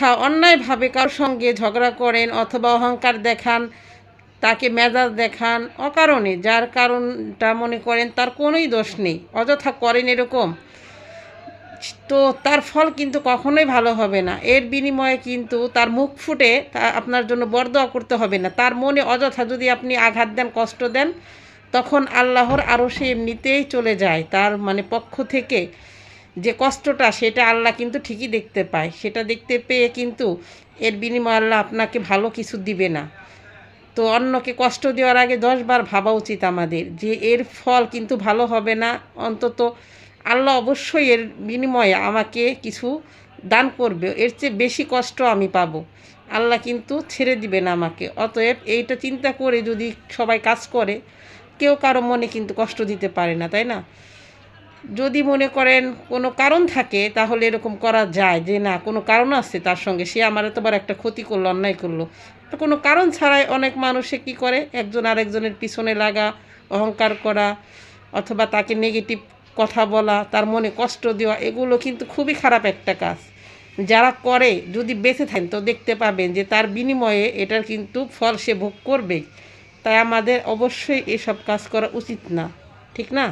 অযথা অন্যায়ভাবে কারোর সঙ্গে ঝগড়া করেন অথবা অহংকার দেখান, তাকে মেজাজ দেখান, অকারণে, যার কারণটা মনে করেন তার কোনোই দোষ নেই, অযথা করেন এরকম। তো তার ফল কিন্তু কখনোই ভালো হবে না। এর বিনিময়ে কিন্তু তার মুখ ফুটে তা আপনার জন্য বরদোয়া করতে হবে না। তার মনে অযথা যদি আপনি আঘাত দেন, কষ্ট দেন, তখন আল্লাহর আরও সে এমনিতেই চলে যায়। তার মানে পক্ষ থেকে যে কষ্টটা সেটা আল্লাহ কিন্তু ঠিকই দেখতে পায়। সেটা দেখতে পেয়ে কিন্তু এর বিনিময়ে আল্লাহ আপনাকে ভালো কিছু দিবে না। তো অন্যকে কষ্ট দেওয়ার আগে দশবার ভাবা উচিত আমাদের যে এর ফল কিন্তু ভালো হবে না। অন্তত আল্লাহ অবশ্যই এর বিনিময়ে আমাকে কিছু দান করবে। এর চেয়ে বেশি কষ্ট আমি পাবো। আল্লাহ কিন্তু ছেড়ে দিবে না আমাকে। অতএব এইটা চিন্তা করে যদি সবাই কাজ করে, কেউ কারও মনে কিন্তু কষ্ট দিতে পারে না, তাই না? যদি মনে করেন কোনো কারণ থাকে, তাহলে এরকম করা যায় যে না, কোনো কারণ আছে তার সঙ্গে। সে আমার এতবার একটা ক্ষতি করল, অন্যায় করল। তো কোনো কারণ ছাড়াই অনেক মানুষে কি করে? একজন আরেকজনের পিছনে লাগা, অহংকার করা, অথবা তাকে নেগেটিভ কথা বলা, তার মনে কষ্ট দেওয়া, এগুলো কিন্তু খুবই খারাপ একটা কাজ। যারা করে, যদি বেঁচে থাকেন, তো দেখতে পাবেন যে তার বিনিময়ে এটার কিন্তু ফল সে ভোগ করবেই তাই আমাদের অবশ্যই এসব কাজ করা উচিত না। ঠিক না?